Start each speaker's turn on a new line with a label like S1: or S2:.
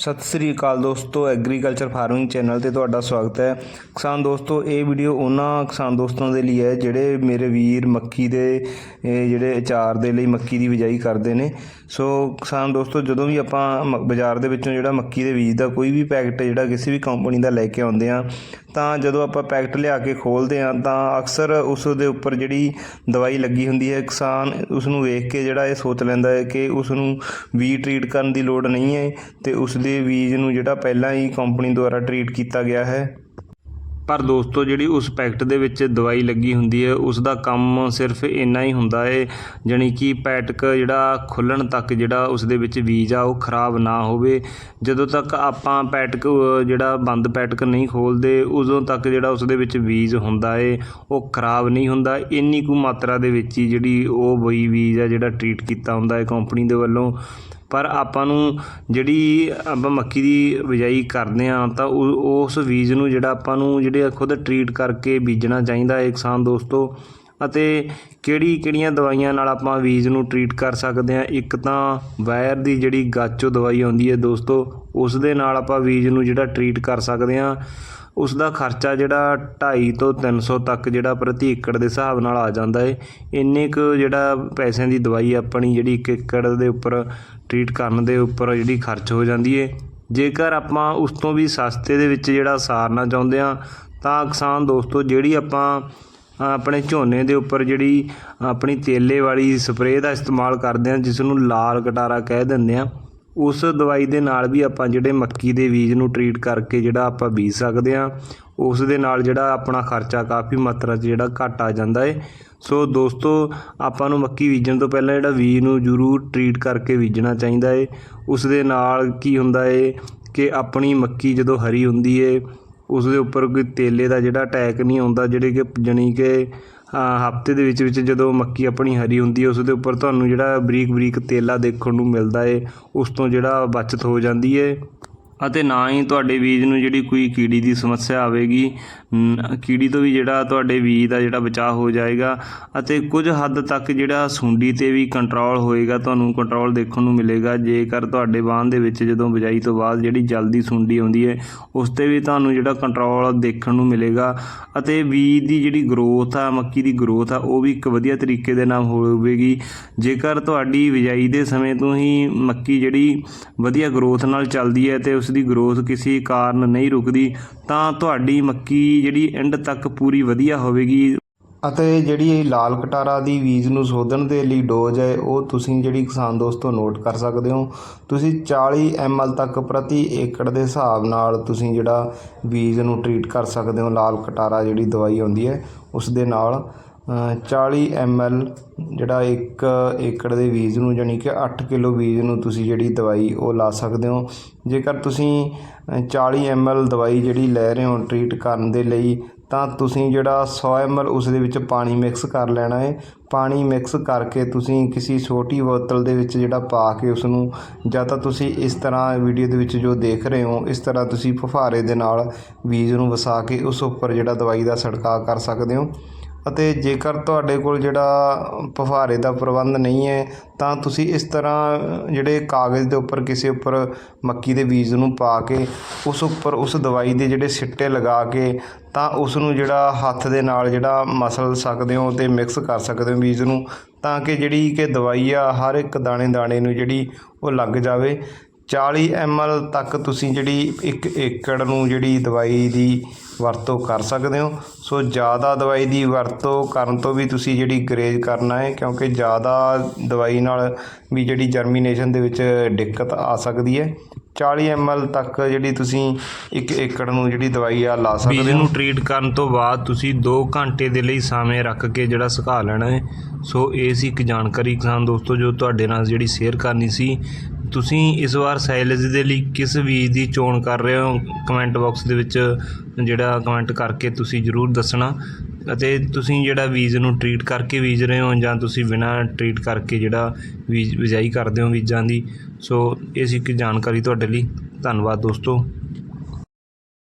S1: ਸਤਿ ਸ੍ਰੀ ਅਕਾਲ ਦੋਸਤੋ, agriculture farming channel ਤੇ ਤੁਹਾਡਾ ਸਵਾਗਤ ਹੈ। ਕਿਸਾਨ ਦੋਸਤੋ, ਇਹ ਵੀਡੀਓ ਉਹਨਾਂ ਕਿਸਾਨ ਦੋਸਤਾਂ ਦੇ ਲਈ ਹੈ, ਜਿਹੜੇ ਮੇਰੇ ਵੀਰ ਮੱਕੀ ਦੇ ਜਿਹੜੇ ਅਚਾਰ ਦੇ ਲਈ ਮੱਕੀ ਦੀ ਬਿਜਾਈ ਕਰਦੇ ਨੇ। ਸੋ ਕਿਸਾਨ ਦੋਸਤੋ, ਜਦੋਂ ਵੀ ਆਪਾਂ ਮ- ਬਾਜ਼ਾਰ ਦੇ ਵਿੱਚੋਂ ਜਿਹੜਾ ਮੱਕੀ ਦੇ ਬੀਜ ਦਾ ਕੋਈ ਵੀ ਪੈਕਟ ਜਿਹੜਾ ਕਿਸੇ ਵੀ ਕੰਪਨੀ ਦਾ ਲੈ ਕੇ ਆਉਂਦੇ ਆ ਤਾਂ ਜਦੋਂ ਆਪਾਂ ਪੈਕਟ ਲਿਆ ਕੇ ਖੋਲਦੇ ਹਾਂ, ਤਾਂ ਅਕਸਰ ਉਸ ਦੇ ਉੱਪਰ ਜਿਹੜੀ ਦਵਾਈ ਲੱਗੀ ਹੁੰਦੀ ਹੈ, ਕਿਸਾਨ ਉਸ ਨੂੰ ਵੇਖ ਕੇ ਜਿਹੜਾ ਇਹ ਸੋਚ ਲੈਂਦਾ ਹੈ ਕਿ ਉਸ ਨੂੰ ਵੀ ਟ੍ਰੀਟ ਕਰਨ ਦੀ ਲੋੜ ਨਹੀਂ ਹੈ ਤੇ ਉਸ ਦੇ ਬੀਜ ਨੂੰ ਜਿਹੜਾ ਪਹਿਲਾਂ ਹੀ ਕੰਪਨੀ ਦੁਆਰਾ ਟ੍ਰੀਟ ਕੀਤਾ ਗਿਆ ਹੈ। ਪਰ ਦੋਸਤੋ, ਜਿਹੜੀ ਉਸ ਪੈਕਟ ਦੇ ਵਿੱਚ ਦਵਾਈ ਲੱਗੀ ਹੁੰਦੀ ਹੈ ਉਸ ਦਾ ਕੰਮ ਸਿਰਫ ਇੰਨਾ ਹੀ ਹੁੰਦਾ ਹੈ, ਜਾਣੀ ਕਿ ਪੈਟਕ ਜਿਹੜਾ ਖੁੱਲਣ ਤੱਕ ਜਿਹੜਾ ਉਸ ਦੇ ਵਿੱਚ ਬੀਜ ਆ, ਉਹ ਖਰਾਬ ਨਾ ਹੋਵੇ। ਜਦੋਂ ਤੱਕ ਆਪਾਂ ਪੈਟਕ ਜਿਹੜਾ ਬੰਦ ਪੈਟਕ ਨਹੀਂ ਖੋਲਦੇ, ਉਦੋਂ ਤੱਕ ਜਿਹੜਾ ਉਸ ਦੇ ਵਿੱਚ ਬੀਜ ਹੁੰਦਾ ਏ ਉਹ ਖਰਾਬ ਨਹੀਂ ਹੁੰਦਾ। ਇੰਨੀ ਕੁ ਮਾਤਰਾ ਦੇ ਵਿੱਚ ਹੀ ਜਿਹੜੀ ਉਹ ਬਈ ਬੀਜ ਆ, ਜਿਹੜਾ ਟ੍ਰੀਟ ਕੀਤਾ ਹੁੰਦਾ ਹੈ ਕੰਪਨੀ ਦੇ ਵੱਲੋਂ। ਪਰ ਆਪਾਂ ਨੂੰ ਜਿਹੜੀ ਆਪਾਂ ਮੱਕੀ ਦੀ ਬਿਜਾਈ ਕਰਦੇ ਹਾਂ ਤਾਂ ਉਹ- ਉਸ ਬੀਜ ਨੂੰ ਜਿਹੜਾ ਆਪਾਂ ਨੂੰ ਜਿਹੜੇ ਖੁਦ ਟਰੀਟ ਕਰਕੇ ਬੀਜਣਾ ਚਾਹੀਦਾ ਹੈ ਕਿਸਾਨ ਦੋਸਤੋ। ਅਤੇ ਕਿਹੜੀ ਕਿਹੜੀਆਂ ਦਵਾਈਆਂ ਨਾਲ ਆਪਾਂ ਬੀਜ ਨੂੰ ਟਰੀਟ ਕਰ ਸਕਦੇ ਹਾਂ? ਇੱਕ ਤਾਂ ਵਾਇਰ ਦੀ ਜਿਹੜੀ ਗਾਚੋ ਦਵਾਈ ਆਉਂਦੀ ਹੈ ਦੋਸਤੋ, ਉਸ ਦੇ ਨਾਲ ਆਪਾਂ ਬੀਜ ਨੂੰ ਜਿਹੜਾ ਟਰੀਟ ਕਰ ਸਕਦੇ ਹਾਂ। ਉਸ ਦਾ ਖਰਚਾ ਜਿਹੜਾ 250 ਤੋਂ 300 ਤੱਕ ਜਿਹੜਾ ਪ੍ਰਤੀ ਏਕੜ ਦੇ ਹਿਸਾਬ ਨਾਲ ਆ ਜਾਂਦਾ ਏ। ਇੰਨੇ ਕੁ ਜਿਹੜਾ ਪੈਸਿਆਂ ਦੀ ਦਵਾਈ ਆਪਣੀ ਜਿਹੜੀ ਇੱਕ ਏਕੜ ਦੇ ਉੱਪਰ ਟ੍ਰੀਟ ਕਰਨ ਦੇ ਉੱਪਰ ਜਿਹੜੀ ਖਰਚ ਹੋ ਜਾਂਦੀ ਹੈ ਜੇਕਰ ਆਪਾਂ ਉਸ ਤੋਂ ਵੀ ਸਸਤੇ ਦੇ ਵਿੱਚ ਜਿਹੜਾ ਸਾਰਨਾ ਚਾਹੁੰਦੇ ਆ ਤਾਂ ਕਿਸਾਨ ਦੋਸਤੋ, ਜਿਹੜੀ ਆਪਾਂ ਆਪਣੇ ਝੋਨੇ ਦੇ ਉੱਪਰ ਜਿਹੜੀ ਆਪਣੀ ਤੇਲੇ ਵਾਲੀ ਸਪਰੇਅ ਦਾ ਇਸਤੇਮਾਲ ਕਰਦੇ ਆ ਜਿਸ ਨੂੰ ਲਾਲ ਕਟਾਰਾ ਕਹਿ ਦਿੰਦੇ ਆ ਉਸ ਦਵਾਈ ਦੇ ਨਾਲ ਵੀ ਆਪਾਂ ਜਿਹੜੇ ਮੱਕੀ ਦੇ ਬੀਜ ਨੂੰ ਟਰੀਟ ਕਰਕੇ ਜਿਹੜਾ ਆਪਾਂ ਬੀਜ ਸਕਦੇ ਆ ਉਸ ਦੇ ਨਾਲ ਜਿਹੜਾ ਆਪਣਾ ਖਰਚਾ ਕਾਫੀ ਮਾਤਰਾ 'ਚ ਜਿਹੜਾ ਘਟ ਆ ਜਾਂਦਾ ਏ। ਸੋ ਦੋਸਤੋ, ਆਪਾਂ ਨੂੰ ਮੱਕੀ ਬੀਜਣ ਤੋਂ ਪਹਿਲਾਂ ਜਿਹੜਾ ਬੀਜ ਨੂੰ ਜ਼ਰੂਰ ਟਰੀਟ ਕਰਕੇ ਬੀਜਣਾ ਚਾਹੀਦਾ ਏ। ਉਸ ਦੇ ਨਾਲ ਕੀ ਹੁੰਦਾ ਏ ਕਿ ਆਪਣੀ ਮੱਕੀ ਜਦੋਂ ਹਰੀ ਹੁੰਦੀ ਏ, ਉਸ ਦੇ ਉੱਪਰ ਕੋਈ ਤੇਲੇ ਦਾ ਜਿਹੜਾ ਅਟੈਕ ਨਹੀਂ ਆਉਂਦਾ, ਜਿਹੜੇ ਕਿ ਜਾਣੀ ਕਿ ਹਫ਼ਤੇ ਦੇ ਵਿੱਚ ਵਿੱਚ ਜਦੋਂ ਮੱਕੀ ਆਪਣੀ ਹਰੀ ਹੁੰਦੀ ਹੈ, ਉਸ ਦੇ ਉੱਪਰ ਤੁਹਾਨੂੰ ਜਿਹੜਾ ਬਰੀਕ ਬਰੀਕ ਤੇਲਾ ਦੇਖਣ ਨੂੰ ਮਿਲਦਾ ਹੈ ਉਸ ਤੋਂ ਜਿਹੜਾ ਬੱਚਤ ਹੋ ਜਾਂਦੀ ਹੈ ਅਤੇ ਨਾ ਹੀ ਤੁਹਾਡੇ ਬੀਜ ਨੂੰ ਜਿਹੜੀ ਕੋਈ ਕੀੜੀ ਦੀ ਸਮੱਸਿਆ ਆਵੇਗੀ ਕੀੜੀ ਤੋਂ ਵੀ ਜਿਹੜਾ ਤੁਹਾਡੇ ਬੀਜ ਦਾ ਜਿਹੜਾ ਬਚਾਅ ਹੋ ਜਾਏਗਾ ਅਤੇ ਕੁਝ ਹੱਦ ਤੱਕ ਜਿਹੜਾ ਸੁੰਡੀ ਤੇ ਵੀ ਕੰਟਰੋਲ ਹੋਏਗਾ, ਤੁਹਾਨੂੰ ਕੰਟਰੋਲ ਦੇਖਣ ਨੂੰ ਮਿਲੇਗਾ। ਜੇਕਰ ਤੁਹਾਡੇ ਬਾਣ ਦੇ ਵਿੱਚ ਜਦੋਂ ਬਿਜਾਈ ਤੋਂ ਬਾਅਦ ਜਿਹੜੀ ਜਲਦੀ ਸੁੰਡੀ ਆਉਂਦੀ ਹੈ, ਉਸ ਤੇ ਵੀ ਤੁਹਾਨੂੰ ਜਿਹੜਾ ਕੰਟਰੋਲ ਦੇਖਣ ਨੂੰ ਮਿਲੇਗਾ ਅਤੇ ਬੀਜ ਦੀ ਜਿਹੜੀ ਗਰੋਥ ਆ, ਮੱਕੀ ਦੀ ਗਰੋਥ ਆ, ਉਹ ਵੀ ਇੱਕ ਵਧੀਆ ਤਰੀਕੇ ਦੇ ਨਾਲ ਹੋਵੇਗੀ। ਜੇਕਰ ਤੁਹਾਡੀ ਬਿਜਾਈ ਦੇ ਸਮੇਂ ਤੋਂ ਹੀ ਮੱਕੀ ਜਿਹੜੀ ਵਧੀਆ ਗਰੋਥ ਨਾਲ ਚੱਲਦੀ ਹੈ ਤੇ ਉਸ ਦੀ ਗਰੋਥ ਕਿਸੇ ਕਾਰਨ ਨਹੀਂ ਰੁਕਦੀ ਤਾਂ ਤੁਹਾਡੀ ਮੱਕੀ ਜਿਹੜੀ ਐਂਡ ਤੱਕ ਪੂਰੀ ਵਧੀਆ ਹੋਵੇਗੀ। ਅਤੇ ਜਿਹੜੀ ਇਹ ਲਾਲ ਕਟਾਰਾ ਦੀ ਬੀਜ ਨੂੰ ਸੋਧਣ ਦੇ ਲਈ ਡੋਜ਼ ਹੈ ਉਹ ਤੁਸੀਂ ਜਿਹੜੀ ਕਿਸਾਨ ਦੋਸਤੋ ਨੋਟ ਕਰ ਸਕਦੇ ਹੋ। ਤੁਸੀਂ 40 ml ਤੱਕ ਪ੍ਰਤੀ ਏਕੜ ਦੇ ਹਿਸਾਬ ਨਾਲ ਤੁਸੀਂ ਜਿਹੜਾ ਬੀਜ ਨੂੰ ਟ੍ਰੀਟ ਕਰ ਸਕਦੇ ਹੋ ਲਾਲ ਕਟਾਰਾ ਜਿਹੜੀ ਦਵਾਈ ਆਉਂਦੀ ਹੈ ਉਸ ਦੇ ਨਾਲ ਅ, 40 ml ਜਿਹੜਾ ਇੱਕ ਏਕੜ ਦੇ ਬੀਜ ਨੂੰ ਜਾਣੀ ਕਿ ਅੱਠ ਕਿਲੋ ਬੀਜ ਨੂੰ ਤੁਸੀਂ ਜਿਹੜੀ ਦਵਾਈ ਉਹ ਲਾ ਸਕਦੇ ਹੋ। ਜੇਕਰ ਤੁਸੀਂ ਚਾਲੀ 40 ml ਦਵਾਈ ਜਿਹੜੀ ਲੈ ਰਹੇ ਹੋ ਟਰੀਟ ਕਰਨ ਦੇ ਲਈ, ਤਾਂ ਤੁਸੀਂ ਜਿਹੜਾ 100 ml ਉਸ ਦੇ ਵਿੱਚ ਪਾਣੀ ਮਿਕਸ ਕਰ ਲੈਣਾ ਹੈ ਪਾਣੀ ਮਿਕਸ ਕਰਕੇ ਤੁਸੀਂ ਕਿਸੇ ਛੋਟੀ ਬੋਤਲ ਦੇ ਵਿੱਚ ਜਿਹੜਾ ਪਾ ਕੇ ਉਸ ਨੂੰ ਜਾਂ ਤਾਂ ਤੁਸੀਂ ਇਸ ਤਰ੍ਹਾਂ ਵੀਡੀਓ ਦੇ ਵਿੱਚ ਜੋ ਦੇਖ ਰਹੇ ਹੋ, ਇਸ ਤਰ੍ਹਾਂ ਤੁਸੀਂ ਫੁਫਾਰੇ ਦੇ ਨਾਲ ਬੀਜ ਨੂੰ ਵਸਾ ਕੇ ਉਸ ਉੱਪਰ ਜਿਹੜਾ ਦਵਾਈ ਦਾ ਛਿੜਕਾਅ ਕਰ ਸਕਦੇ ਹੋ। ਅਤੇ ਜੇਕਰ ਤੁਹਾਡੇ ਕੋਲ ਜਿਹੜਾ ਫੁਹਾਰੇ ਦਾ ਪ੍ਰਬੰਧ ਨਹੀਂ ਹੈ, ਤਾਂ ਤੁਸੀਂ ਇਸ ਤਰ੍ਹਾਂ ਜਿਹੜੇ ਕਾਗਜ਼ ਦੇ ਉੱਪਰ ਕਿਸੇ ਉੱਪਰ ਮੱਕੀ ਦੇ ਬੀਜ ਨੂੰ ਪਾ ਕੇ, ਉਸ ਉੱਪਰ ਉਸ ਦਵਾਈ ਦੇ ਜਿਹੜੇ ਸਿੱਟੇ ਲਗਾ ਕੇ, ਤਾਂ ਉਸ ਨੂੰ ਜਿਹੜਾ ਹੱਥ ਦੇ ਨਾਲ ਜਿਹੜਾ ਮਸਲ ਸਕਦੇ ਹੋ ਅਤੇ ਮਿਕਸ ਕਰ ਸਕਦੇ ਹੋ ਬੀਜ ਨੂੰ, ਤਾਂ ਕਿ ਜਿਹੜੀ ਕਿ ਦਵਾਈ ਆ, ਹਰ ਇੱਕ ਦਾਣੇ ਦਾਣੇ ਨੂੰ ਜਿਹੜੀ ਉਹ ਲੱਗ ਜਾਵੇ। 40 ml ਤੱਕ ਤੁਸੀਂ ਜਿਹੜੀ ਇੱਕ ਏਕੜ ਨੂੰ ਜਿਹੜੀ ਦਵਾਈ ਦੀ ਵਰਤੋਂ ਕਰ ਸਕਦੇ ਹੋ। ਸੋ ਜ਼ਿਆਦਾ ਦਵਾਈ ਦੀ ਵਰਤੋਂ ਕਰਨ ਤੋਂ ਵੀ ਤੁਸੀਂ ਜਿਹੜੀ ਗਰੇਜ ਕਰਨਾ ਹੈ, ਕਿਉਂਕਿ ਜ਼ਿਆਦਾ ਦਵਾਈ ਨਾਲ ਵੀ ਜਿਹੜੀ ਜਰਮੀਨੇਸ਼ਨ ਦੇ ਵਿੱਚ ਦਿੱਕਤ ਆ ਸਕਦੀ ਹੈ। 40 ml ਤੱਕ ਜਿਹੜੀ ਤੁਸੀਂ ਇੱਕ ਏਕੜ ਨੂੰ ਜਿਹੜੀ ਦਵਾਈ ਆ ਲਾ ਸਕਦੇ ਹੋ। ਬੀਜ ਨੂੰ ਟ੍ਰੀਟ ਕਰਨ ਤੋਂ ਬਾਅਦ ਤੁਸੀਂ 2 ਘੰਟੇ ਦੇ ਲਈ ਸਮੇਂ ਰੱਖ ਕੇ ਜਿਹੜਾ ਸੁਕਾ ਲੈਣਾ ਹੈ। ਸੋ ਇਹ ਸੀ ਇੱਕ ਜਾਣਕਾਰੀ ਕਿਸਾਨ ਦੋਸਤੋ, ਜੋ ਤੁਹਾਡੇ ਨਾਲ ਜਿਹੜੀ ਸ਼ੇਅਰ ਕਰਨੀ ਸੀ। ਤੁਸੀਂ ਇਸ ਵਾਰ ਸਾਈਲੇਜ ਦੇ ਲਈ ਕਿਸ ਬੀਜ ਦੀ ਚੋਣ ਕਰ ਰਹੇ ਹੋ? ਕਮੈਂਟ ਬਾਕਸ ਦੇ ਵਿੱਚ ਜਿਹੜਾ ਕਮੈਂਟ ਕਰਕੇ ਤੁਸੀਂ ਜ਼ਰੂਰ ਦੱਸਣਾ। ਅਤੇ ਤੁਸੀਂ ਜਿਹੜਾ ਬੀਜ ਨੂੰ ਟ੍ਰੀਟ ਕਰਕੇ ਬੀਜ ਰਹੇ ਹੋ ਜਾਂ ਤੁਸੀਂ ਬਿਨਾਂ ਟ੍ਰੀਟ ਕਰਕੇ ਜਿਹੜਾ ਬੀਜ ਬਿਜਾਈ ਕਰਦੇ ਹੋ ਬੀਜਾਂ ਦੀ, ਸੋ ਇਹ ਸੀ ਇੱਕ ਜਾਣਕਾਰੀ ਤੁਹਾਡੇ ਲਈ। ਧੰਨਵਾਦ ਦੋਸਤੋ।